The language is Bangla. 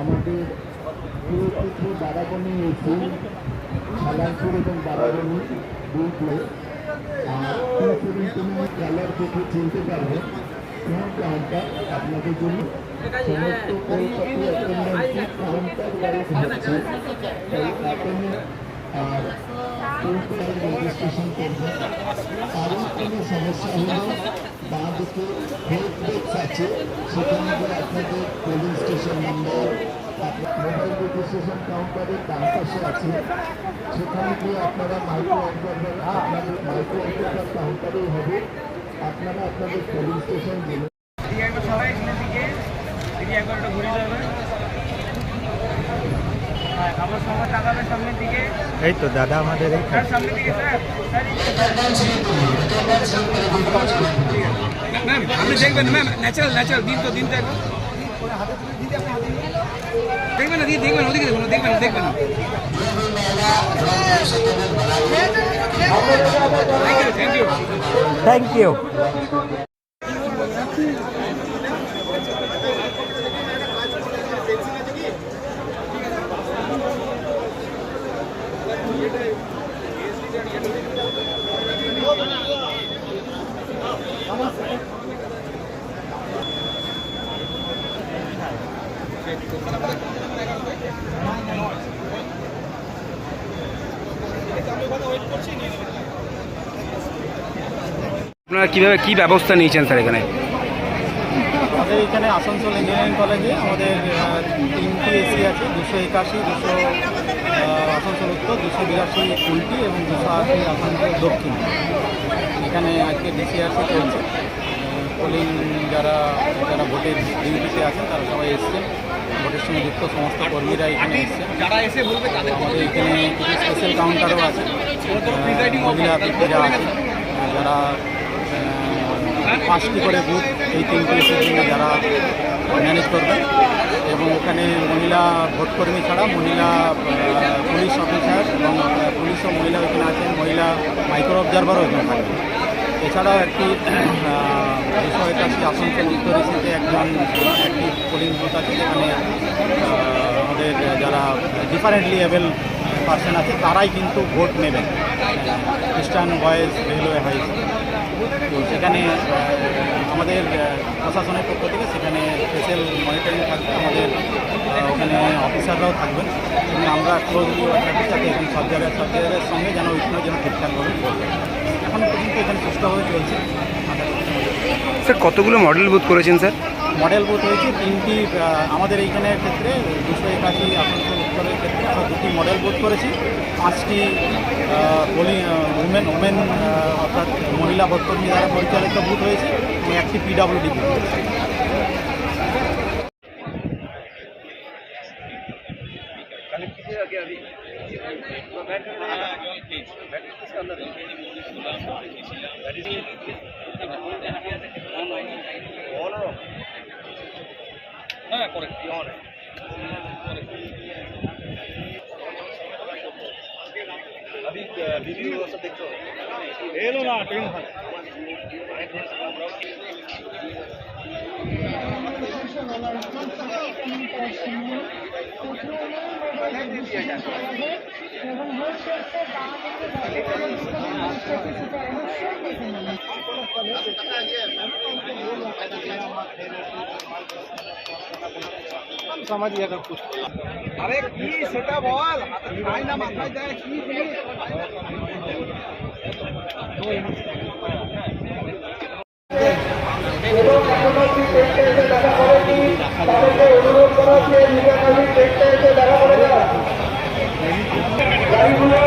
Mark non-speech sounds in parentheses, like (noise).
আমাদের পুরোপুত্র বারাবণী হয়েছে সালামপুর এবং বারাবণী দুই প্লেস আর খেলার দেখে চিনতে পারবে। কোন কাউন্টার আপনাদের জন্য সমস্ত কাউন্টার রেজিস্ট্রেশন করবেন আরও কোনো সমস্যা হলে বাঁ দিকে হেল্প আছে সেখানে গিয়ে আপনাদের polling station number mobile registration কাউন্টারের ডান পাশে আছে সেখানে গিয়ে আপনারা মাইক্রো অবজারভার আপনাদের মাইক্রো অবজারভার কাউন্টারেই হবে আপনারা আপনাদের পোলিং স্টেশন একবার সবাই একটু ঘুরে যাবে হ্যাঁ আবার সবার তাকাবে সামনের দিকে। এই তো দাদা আমাদের দেখবেন ম্যাম ন্যাচারাল ন্যাচারাল দিন তো দিন তো দেখবেন না দিয়ে দেখবেন ওদিকে দেখুন দেখবেন না, দেখবেন থ্যাংক ইউ থ্যাংক ইউ আপনারা কীভাবে কি ব্যবস্থা নিয়েছেন স্যার এখানে? আমাদের এখানে আসানসোল ইঞ্জিনিয়ারিং কলেজে আমাদের তিনটি এসি আছে, দুশো একাশি, দুশো আসানসোল উত্তর, দুশো বিরাশি উল্টি এবং দুশো আশি আসানসোল দক্ষিণ। এখানে আজকে ডিসিআরসি চলছে। পোলিং যারা যারা ভোটের ডিউটিতে আছেন তারা সবাই এসছেন। ভোটের সঙ্গে যুক্ত সমস্ত কর্মীরা এখানে এসছেন। যারা এসে বলবে তাদের আমাদের এখানে কিছু স্পেশাল কাউন্টারও আছে। মহিলা ব্যক্তিরা আহ, যারা পাঁচটি করে বুথ এই তিনটি এসের জন্য যারা ম্যানেজ করবে এবং ওখানে মহিলা ভোটকর্মী ছাড়া মহিলা পুলিশ অফিসার এবং আহ, পুলিশ ও মহিলা ওখানে আছেন। মহিলা মাইক্রো অবজারভারও এখানে থাকবে। এছাড়াও একটি (clears throat) দুশো একাশি আসানসোল উত্তর একজন, একটি পোলিং বুথ আছে যেখানে আমাদের যারা ডিফারেন্টলি এবেল পার্সন আছে, তারাই কিন্তু ভোট নেবেন খ্রিস্টান বয়েজ রেলওয়ে হাই তো সেখানে আমাদের প্রশাসনের পক্ষ থেকে সেখানে স্পেশাল মনিটরিং থাকবে। আমাদের ওখানে অফিসাররাও থাকবেন এবং আমরা ক্লোজলি থাকি যাতে এখানে সব জায়গায় সব জায়গার সঙ্গে যেন ওইখানে যেন ঠিকঠাকভাবে করবে এখন পর্যন্ত এখানে সুস্থভাবে চলছে। স্যার কতগুলো মডেল বুথ করেছেন স্যার? মডেল বুথ হয়েছে তিনটি আমাদের এইখানের ক্ষেত্রে দুশো একাশি আসানসোল উত্তরের ক্ষেত্রে আমরা দুটি মডেল বুথ করেছি। পাঁচটি বলি উমেন ওমেন অর্থাৎ মহিলা ভোটকর্মী দ্বারা পরিচালিত বুথ হয়েছে এবং একটি পিডাব্লিউডি বুথ হয়েছে এবং समज येता कुछ अरे की सेटा बोल आता काय ना माथा जाय की এবং পাশাপাশি টেন্টে এসে দেখা করে কি তাদেরকে অনুরোধ করা যে নিরাকালী টেন্টে এসে দেখা করে না গাড়িগুলো